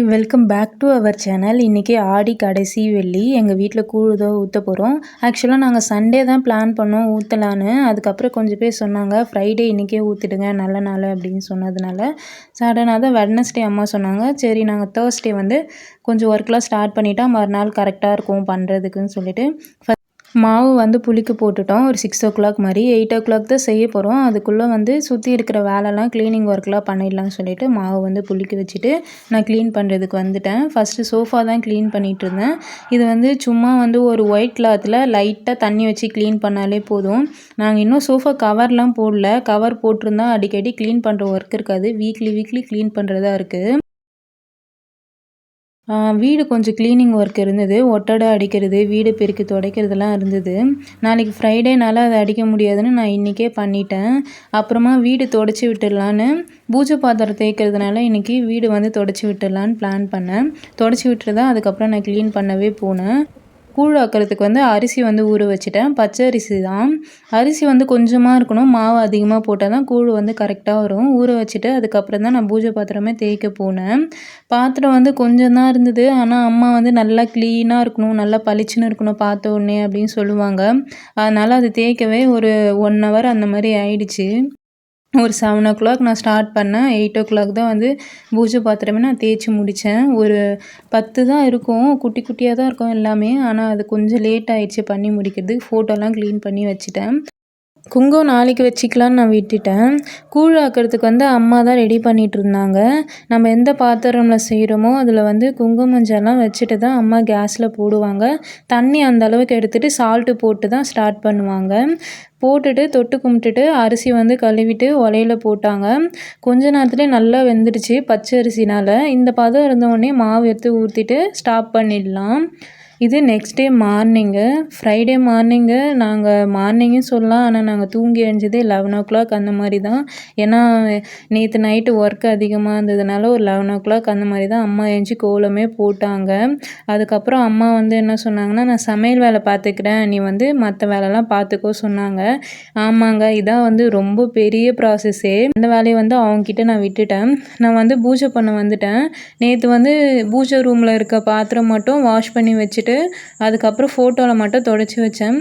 Hi welcome back to our channel. இன்றைக்கி ஆடி கடைசி வெள்ளி. எங்கள் வீட்டில் கூழ் தான் ஊற்ற போகிறோம் ஆக்சுவலாக நாங்கள் சண்டே தான் பிளான் பண்ணோம் ஊற்றலான்னு அதுக்கப்புறம் கொஞ்சம் பேர் சொன்னாங்க ஃப்ரைடே இன்றைக்கே ஊற்றிடுங்க நல்ல நாள் அப்படின்னு சொன்னதுனால. சடனாக தான் வெட்னஸ்டே அம்மா சொன்னாங்க. சரி நாங்கள் தேர்ஸ்டே வந்து கொஞ்சம் ஒர்க்லாம் ஸ்டார்ட் பண்ணிட்டா மறுநாள் கரெக்டாக இருக்கும் பண்ணுறதுக்குன்னு சொல்லிட்டு. மாவு வந்து புளிக்க போட்டுட்டோம். ஒரு சிக்ஸ் ஓ கிளாக் மாதிரி. எயிட் ஓ கிளாக் தான் செய்ய போகிறோம் அதுக்குள்ளே வந்து சுற்றி இருக்கிற வேலைலாம் க்ளீனிங் ஒர்க்லாம் பண்ணிடலாம்னு சொல்லிட்டு மாவு வந்து புளிக்க வச்சுட்டு நான் க்ளீன் பண்ணுறதுக்கு வந்துட்டேன். ஃபஸ்ட்டு சோஃபா தான் க்ளீன் பண்ணிகிட்டு இருந்தேன். இது வந்து சும்மா வந்து ஒரு ஒயிட் கிளாத்தில் லைட்டாக தண்ணி வச்சு க்ளீன் பண்ணாலே போதும். நாங்கள் இன்னும் சோஃபா கவர்லாம் போடல. கவர் போட்டிருந்தா அடிக்கடி க்ளீன் பண்ணுற ஒர்க் இருக்காது. வீக்லி வீக்லி க்ளீன் பண்ணுறதா இருக்குது வீடு கொஞ்சம் க்ளீனிங் ஒர்க் இருந்தது. ஒட்டடை அடிக்கிறது வீடு பெருக்கி துடைக்கிறதுலாம் இருந்தது. நாளைக்கு ஃப்ரைடேனால அதை அடிக்க முடியாதுன்னு நான் இன்றைக்கே பண்ணிட்டேன். அப்புறமா வீடு தொடச்சி விட்டுடலான்னு பூஜை பாத்திரம் தேய்க்கிறதுனால இன்றைக்கி வீடு வந்து தொடச்சி விட்டுடலான்னு பிளான் பண்ணேன். தொடச்சி விட்டுட்டு தான் அதுக்கப்புறம் நான் க்ளீன் பண்ணவே போனேன். கூழ் ஆக்கிறதுக்கு வந்து அரிசி வந்து ஊற வச்சுட்டேன். பச்சை அரிசி தான். அரிசி வந்து கொஞ்சமாக இருக்கணும். மாவு அதிகமாக போட்டால் தான் கூழ் வந்து கரெக்டாக வரும். ஊற வச்சுட்டு அதுக்கப்புறம் தான் நான் பூஜை பாத்திரமே தேய்க்க போனேன். பாத்திரம் வந்து கொஞ்சம் தான் இருந்தது. ஆனால் அம்மா வந்து நல்லா க்ளீனாக இருக்கணும் நல்லா பளிச்சுன்னு இருக்கணும் பார்த்த உடனே அப்படின்னு சொல்லுவாங்க. அதனால் அது தேய்க்கவே ஒரு ஒன் ஹவர் அந்த மாதிரி ஆயிடுச்சு. ஒரு செவன் ஓ கிளாக் நான் ஸ்டார்ட் பண்ணேன். எயிட் ஓ கிளாக் தான் வந்து பூஜை பாத்திரமே நான் தேய்ச்சி முடித்தேன் ஒரு பத்து தான் இருக்கும். குட்டி குட்டியாக தான் இருக்கும் எல்லாமே. ஆனால் அது கொஞ்சம் லேட் ஆகிடுச்சி பண்ணி முடிக்கிறதுக்கு ஃபோட்டோலாம் க்ளீன் பண்ணி வச்சுட்டேன். குங்குமம் நாளைக்கு வச்சுக்கலான்னு நான் விட்டுட்டேன். கூழ் ஆக்கிறதுக்கு வந்து அம்மா தான் ரெடி பண்ணிகிட்டு இருந்தாங்க நம்ம எந்த பாத்திரமில் செய்கிறோமோ அதில் வந்து குங்குமஞ்செல்லாம் மஞ்சள்லாம் வச்சுட்டு தான் அம்மா கேஸில் போடுவாங்க. தண்ணி அந்த அளவுக்கு எடுத்துகிட்டு சால்ட்டு போட்டு தான் ஸ்டார்ட் பண்ணுவாங்க. போட்டுட்டு தொட்டு கும்பிட்டுட்டு அரிசி வந்து கழுவிட்டு உலையில போட்டாங்க. கொஞ்ச நேரத்துலேயே நல்லா வெந்துடுச்சு பச்சை அரிசினால் இந்த பதம் இருந்தவுடனே மாவு எடுத்து ஊற்றிட்டு ஸ்டாப் பண்ணிடலாம். இது next day morning Friday morning நாங்கள் மார்னிங்கும் சொல்லலாம். ஆனால் நாங்கள் தூங்கி எழுஞ்சதே லெவன் ஓ கிளாக் அந்த மாதிரி தான். ஏன்னா நேற்று நைட்டு ஒர்க் அதிகமாக இருந்ததுனால ஒரு லெவன் ஓ கிளாக் அந்த மாதிரி தான் அம்மா எழுஞ்சி கோலமே போட்டாங்க. அதுக்கப்புறம் அம்மா வந்து என்ன சொன்னாங்கன்னா நான் சமையல் வேலை பார்த்துக்கிறேன். நீ வந்து மற்ற வேலைலாம் பார்த்துக்கோ சொன்னாங்க. ஆமாங்க இதான் வந்து ரொம்ப பெரிய ப்ராசஸ்ஸே அந்த வேலையை வந்து அவங்கக்கிட்ட நான் விட்டுட்டேன். நான் வந்து பூஜை பண்ண வந்துட்டேன். நேற்று வந்து பூஜை ரூமில் இருக்க பாத்திரம் மட்டும் வாஷ் பண்ணி வச்சுட்டு வச்சுட்டு அதுக்கப்புறம் ஃபோட்டோவில் மட்டும் தொடச்சி வச்சேன்.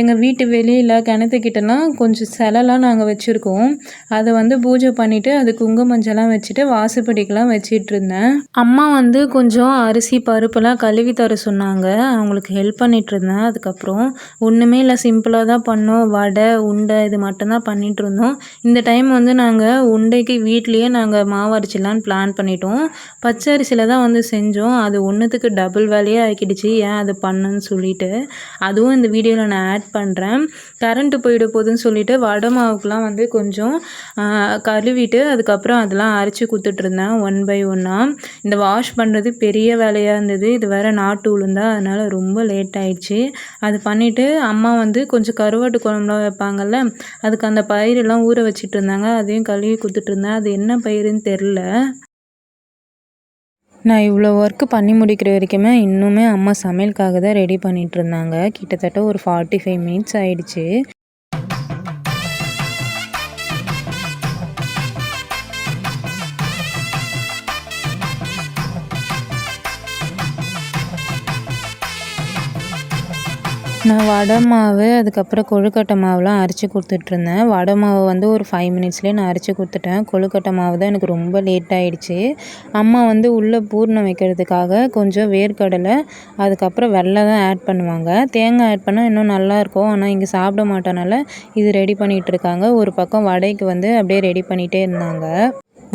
எங்கள் வீட்டு வெளியில் கிணத்துக்கிட்டலாம் கொஞ்சம் சிலைலாம் நாங்கள் வச்சுருக்கோம். அதை வந்து பூஜை பண்ணிவிட்டு அது குங்குமஞ்செல்லாம் வச்சுட்டு வாசுப்படிக்கெலாம் வச்சிட்டு இருந்தேன். அம்மா வந்து கொஞ்சம் அரிசி பருப்புலாம் கழுவி தர சொன்னாங்க. அவங்களுக்கு ஹெல்ப் பண்ணிகிட்டு இருந்தேன். அதுக்கப்புறம் ஒன்றுமே இல்லை சிம்பிளாக தான் பண்ணோம். வடை உண்டை இது மட்டும்தான் பண்ணிகிட்டு இருந்தோம். இந்த டைம் வந்து நாங்கள் உண்டைக்கு வீட்லேயே நாங்கள் மாவு அரைச்சிடலான்னு பிளான் பண்ணிட்டோம். பச்சரிசியில் தான் வந்து செஞ்சோம். அது ஒன்றுத்துக்கு டபுள் வேலையே ஆக்கிடுச்சு ஏன் ஏன் அது பண்ணுன்னு சொல்லிட்டு அதுவும் இந்த வீடியோவில் நான் ஆட் பண்ணுறேன் கரண்ட்டு போயிட போகுதுன்னு சொல்லிட்டு வடை மாவுக்குலாம் வந்து கொஞ்சம் கழுவிட்டு அதுக்கப்புறம் அதெல்லாம் அரைச்சி கொடுத்துட்ருந்தேன் ஒன் பை ஒன்னாக இந்த வாஷ் பண்ணுறது பெரிய வேலையாக இருந்தது. இது வேறு நாட்டு உளுந்தா அதனால் ரொம்ப லேட் ஆயிடுச்சு. அது பண்ணிவிட்டு அம்மா வந்து கொஞ்சம் கருவாட்டு குழம்புலாம் வைப்பாங்கல்ல அதுக்கு அந்த பயிரெல்லாம் ஊற வச்சிட்டு இருந்தாங்க அதையும் கழுவி கொடுத்துட்ருந்தேன் அது என்ன பயிருன்னு தெரில நான் இவ்வளோ ஒர்க்கு பண்ணி முடிக்கிற வரைக்குமே இன்னுமே அம்மா சமையலுக்காக தான் ரெடி பண்ணிகிட்ருந்தாங்க கிட்டத்தட்ட ஒரு ஃபார்ட்டி ஃபைவ் மினிட்ஸ் ஆகிடுச்சு நான் வடை மாவு அதுக்கப்புறம் கொழுக்கட்டை மாவுலாம் அரைச்சி கொடுத்துட்ருந்தேன். வடை மாவு வந்து ஒரு ஃபைவ் மினிட்ஸ்லேயே நான் அரைச்சி கொடுத்துட்டேன். கொழுக்கட்டை மாவு தான் எனக்கு ரொம்ப லேட் ஆகிடுச்சி அம்மா வந்து உள்ளே பூர்ணம் வைக்கிறதுக்காக கொஞ்சம் வேர்க்கடலை அதுக்கப்புறம் வெள்ளை தான் ஆட் பண்ணுவாங்க. தேங்காய் ஆட் பண்ணால் இன்னும் நல்லாயிருக்கும் ஆனால் இங்கே சாப்பிட மாட்டனால இது ரெடி பண்ணிகிட்ருக்காங்க ஒரு பக்கம் வடைக்கு வந்து அப்படியே ரெடி பண்ணிகிட்டே இருந்தாங்க.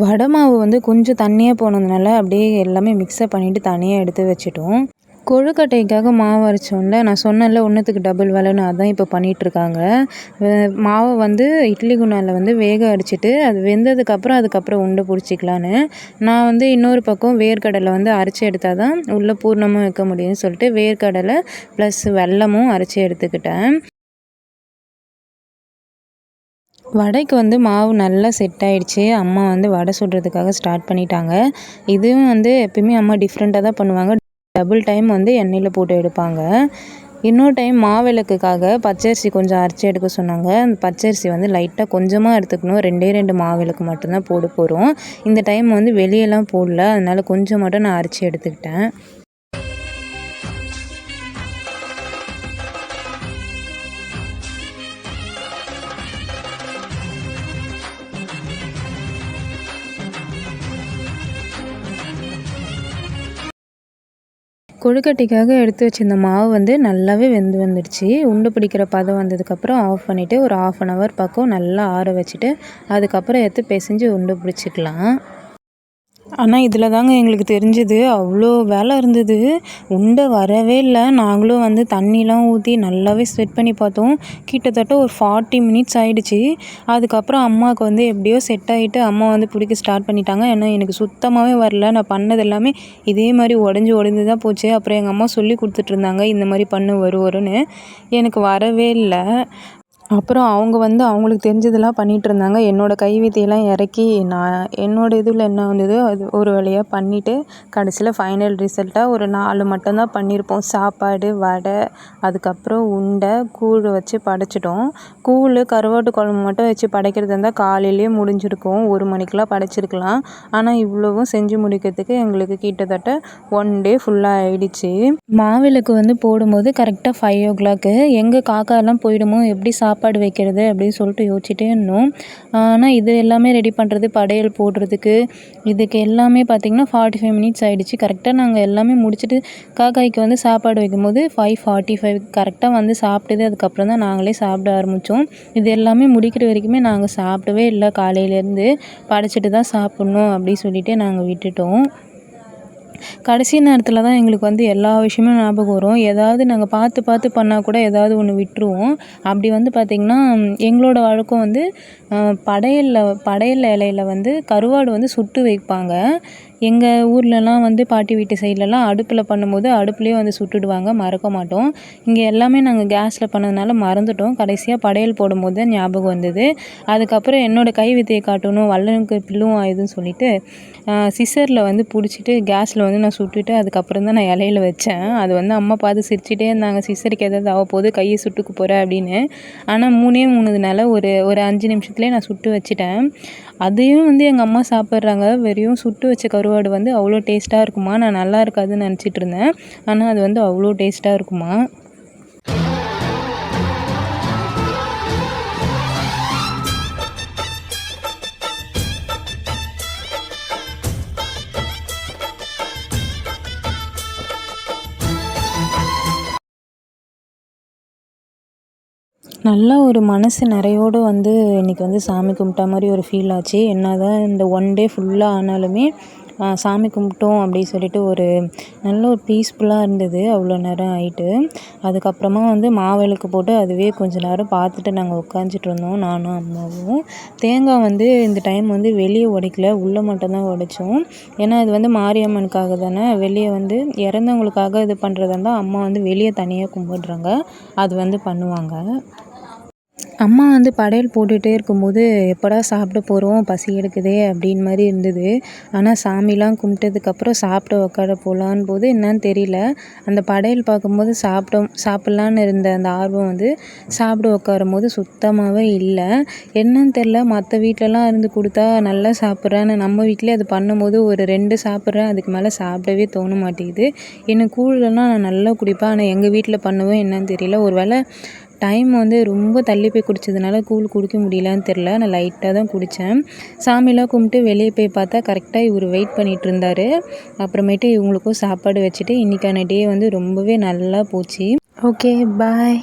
வடை மாவு வந்து கொஞ்சம் தண்ணியாக போனதுனால அப்படியே எல்லாமே மிக்ஸப் பண்ணிவிட்டு தனியாக எடுத்து வச்சுட்டோம். கொழுக்கட்டைக்காக மாவு அரைச்சோம்ல நான் சொன்னேன்ல ஒன்றுத்துக்கு டபுள் வேலைன்னு அதான் இப்போ பண்ணிகிட்ருக்காங்க மாவை வந்து இட்லி குண்டானில் வந்து வேக அடிச்சுட்டு அது வெந்ததுக்கப்புறம் அதுக்கப்புறம் உண்டை பிடிச்சிக்கலான்னு நான் வந்து இன்னொரு பக்கம் வேர்க்கடலை வந்து அரைச்சி எடுத்தால் தான் உள்ளே பூர்ணமும் வைக்க முடியும்னு சொல்லிட்டு வேர்க்கடலை ப்ளஸ் வெல்லமும் அரைச்சி எடுத்துக்கிட்டேன். வடைக்கு வந்து மாவு நல்லா செட் ஆகிடுச்சி அம்மா வந்து வடை சுடுறதுக்காக ஸ்டார்ட் பண்ணிட்டாங்க. இதுவும் வந்து எப்பயுமே அம்மா டிஃப்ரெண்ட்டாக தான் பண்ணுவாங்க. டபுள் டைம் வந்து எண்ணெயில் போட்டு எடுப்பாங்க. இன்னொரு டைம் மாவிளக்குக்காக பச்சரிசி கொஞ்சம் அரைச்சி எடுக்க சொன்னாங்க. அந்த பச்சரிசி வந்து லைட்டாக கொஞ்சமாக எடுத்துக்கணும். ரெண்டே ரெண்டு மாவிளக்கு மட்டும்தான் போட போகிறோம் இந்த டைம் வந்து வெளியெல்லாம் போடல. அதனால கொஞ்சம் மட்டும் நான் அரைச்சி எடுத்துக்கிட்டேன். கொழுக்கட்டைக்காக எடுத்து வச்சிருந்த மாவு வந்து நல்லாவே வெந்து வந்துடுச்சு. உண்டு பிடிக்கிற பதம் வந்ததுக்கப்புறம் ஆஃப் பண்ணிவிட்டு ஒரு ஆஃப் அன் ஹவர் பக்கம் நல்லா ஆற வச்சுட்டு அதுக்கப்புறம் எடுத்து பிசைஞ்சு உண்டு பிடிச்சிக்கலாம். ஆனால் இதில் தாங்க எங்களுக்கு தெரிஞ்சது. அவ்வளோ வேலை இருந்தது. உண்டை வரவே இல்லை. நாங்களும் வந்து தண்ணிலாம் ஊற்றி நல்லாவே செட் பண்ணி பார்த்தோம். கிட்டத்தட்ட ஒரு ஃபார்ட்டி மினிட்ஸ் ஆகிடுச்சி அதுக்கப்புறம் அம்மாவுக்கு வந்து எப்படியோ செட் ஆகிட்டு அம்மா வந்து பிடிக்க ஸ்டார்ட் பண்ணிட்டாங்க. ஏன்னா எனக்கு சுத்தமாகவே வரல. நான் பண்ணது எல்லாமே இதே மாதிரி உடஞ்சி உடஞ்சி தான் போச்சு. அப்புறம் எங்கள் அம்மா சொல்லி கொடுத்துட்ருந்தாங்க இந்த மாதிரி பண்ணு வரும் வரும்னு எனக்கு வரவே இல்லை. அப்புறம் அவங்க வந்து அவங்களுக்கு தெரிஞ்சதெல்லாம் பண்ணிகிட்டு இருந்தாங்க என்னோடய கைவித்தையெல்லாம் இறக்கி நான் என்னோடய இதில் என்ன வந்ததோ அது ஒரு வழியாக பண்ணிவிட்டு கடைசியில் ஃபைனல் ரிசல்ட்டாக ஒரு நாலு மட்டும்தான் பண்ணியிருப்போம். சாப்பாடு வடை அதுக்கப்புறம் உருண்டை கூழ் வச்சு படைச்சிட்டோம். கூழ் கருவாட்டு குழம்பு மட்டும் வச்சு படைக்கிறதா இருந்தால் காலையிலேயே முடிஞ்சிருக்கும். ஒரு மணிக்கெலாம் படைச்சிருக்கலாம். ஆனால் இவ்வளவும் செஞ்சு முடிக்கிறதுக்கு எங்களுக்கு கிட்டத்தட்ட ஒன் டே ஃபுல்லாக ஆயிடுச்சு. மாவிளக்கு வந்து போடும்போது கரெக்டாக ஃபைவ் ஓ கிளாக்கு எங்கள் காக்காலாம் போயிடுமோ எப்படி சாப்பிட்டு சாப்பாடு வைக்கிறது அப்படின்னு சொல்லிட்டு யோசிச்சுட்டே இருந்தோம். ஆனால் இது எல்லாமே ரெடி பண்ணுறது படையல் போடுறதுக்கு இதுக்கு எல்லாமே பார்த்திங்கன்னா ஃபார்ட்டி ஃபைவ் மினிட்ஸ் ஆகிடுச்சு கரெக்டாக நாங்கள் எல்லாமே முடிச்சுட்டு காக்காய்க்கு வந்து சாப்பாடு வைக்கும்போது ஃபைவ் ஃபார்ட்டி ஃபைவ் கரெக்டாக வந்து சாப்பிட்டது. அதுக்கப்புறம் தான் நாங்களே சாப்பிட ஆரம்பித்தோம் இது எல்லாமே முடிக்கிற வரைக்குமே நாங்கள் சாப்பிடவே இல்லை. காலையிலேருந்து படைச்சிட்டு தான் சாப்பிட்ணும் அப்படின்னு சொல்லிட்டு நாங்கள் விட்டுட்டோம். கடைசி நேரத்தில் தான் எங்களுக்கு வந்து எல்லா விஷயமும் ஞாபகம் வரும். ஏதாவது நாங்கள் பார்த்து பார்த்து பண்ணால் கூட ஏதாவது ஒன்று விட்டுருவோம். அப்படி வந்து பார்த்திங்கன்னா எங்களோட வழக்கம் வந்து படையலில் படையல் இலையில வந்து கருவாடு வந்து சுட்டு வைப்பாங்க. எங்கள் ஊர்லலாம் வந்து பாட்டி வீட்டு சைட்லலாம் அடுப்பில் பண்ணும்போது அடுப்புலேயே வந்து சுட்டுடுவாங்க மறக்க மாட்டோம். இங்கே எல்லாமே நாங்கள் கேஸில் பண்ணதுனால மறந்துட்டோம். கடைசியாக படையல் போடும்போது தான் ஞாபகம் வந்தது. அதுக்கப்புறம் என்னோடய கை வித்தையை காட்டணும் வல்லனுக்கு பில்லும் ஆயுதுன்னு சொல்லிட்டு சிசரில் வந்து பிடிச்சிட்டு கேஸில் வந்து நான் சுட்டுட்டு அதுக்கப்புறம் தான் நான் இலையில வச்சேன். அது வந்து அம்மா பார்த்து சிரிச்சிட்டே இருந்தாங்க சிசருக்கு எதாவது ஆக போகுது கையை சுட்டுக்கு போகிற அப்படின்னு. ஆனால் மூணே மூணுதுனால ஒரு ஒரு அஞ்சு நிமிஷத்துலேயே நான் சுட்டு வச்சுட்டேன். அதையும் வந்து எங்கள் அம்மா சாப்பிட்றாங்க வெறும் சுட்டு வச்ச கருவாடு வந்து அவ்வளோ டேஸ்ட்டாக இருக்குமா? நான் நல்லா இருக்காதுன்னு நினச்சிட்டு இருந்தேன் ஆனால் அது வந்து அவ்வளோ டேஸ்ட்டாக இருக்குமா? நல்லா ஒரு மனசு நிறையோடு வந்து இன்றைக்கி வந்து சாமி கும்பிட்டா மாதிரி ஒரு ஃபீல் ஆச்சு. என்ன தான் இந்த ஒன் டே ஃபுல்லாக ஆனாலுமே சாமி கும்பிட்டோம் அப்படி சொல்லிட்டு ஒரு நல்ல ஒரு பீஸ்ஃபுல்லாக இருந்தது. அவ்வளோ நேரம் ஆகிட்டு அதுக்கப்புறமா வந்து மாவிளக்கு போட்டு அதுவே கொஞ்ச நேரம் பார்த்துட்டு நாங்கள் உட்காந்துட்டு இருந்தோம் நானும் அம்மாவும். தேங்காய் வந்து இந்த டைம் வந்து வெளியே உடைக்கல உள்ளே மட்டும்தான் உடைச்சோம். ஏன்னா இது வந்து மாரியம்மனுக்காக தானே வெளியே வந்து இறந்தவங்களுக்காக இது பண்ணுறதா இருந்தால் அம்மா வந்து வெளியே தனியாக கும்பிட்றாங்க அது வந்து பண்ணுவாங்க. அம்மா வந்து படையல் போட்டுகிட்டே இருக்கும்போது எப்படா சாப்பிட போகிறோம் பசி எடுக்குதே? அப்படின்னு மாதிரி இருந்தது. ஆனால் சாமிலாம் கும்பிட்டதுக்கப்புறம் சாப்பிட உட்கார போகலான் போது என்னன்னு தெரியல. அந்த படையல் பார்க்கும்போது சாப்பிட்டோம் சாப்பிட்லான்னு இருந்த அந்த ஆர்வம் வந்து சாப்பிட உட்காரும் போது சுத்தமாகவே இல்லை. என்னன்னு தெரில மற்ற வீட்டிலலாம் இருந்து கொடுத்தா நல்லா சாப்பிட்றேன் நம்ம வீட்டிலே அது பண்ணும்போது ஒரு ரெண்டு சாப்பிட்றேன். அதுக்கு மேலே சாப்பிடவே தோண மாட்டேங்குது. எனக்கு கூழ்லாம் நான் நல்லா குடிப்பேன். ஆனால் எங்கள் வீட்டில் பண்ணுவேன் என்னன்னு தெரியல. ஒரு வேளை டைம் வந்து ரொம்ப தள்ளி போய் குடித்ததுனால கூழ் குடிக்க முடியலான்னு தெரில. நான் லைட்டாக தான் குடித்தேன் சாமிலாம் கும்பிட்டு வெளியே போய் பார்த்தா கரெக்டாக இவர் வெயிட் பண்ணிகிட்டு இருந்தார். அப்புறமேட்டு இவங்களுக்கும் சாப்பாடு வச்சுட்டு இன்றைக்கான டே வந்து ரொம்பவே நல்லா போச்சு. Okay bye.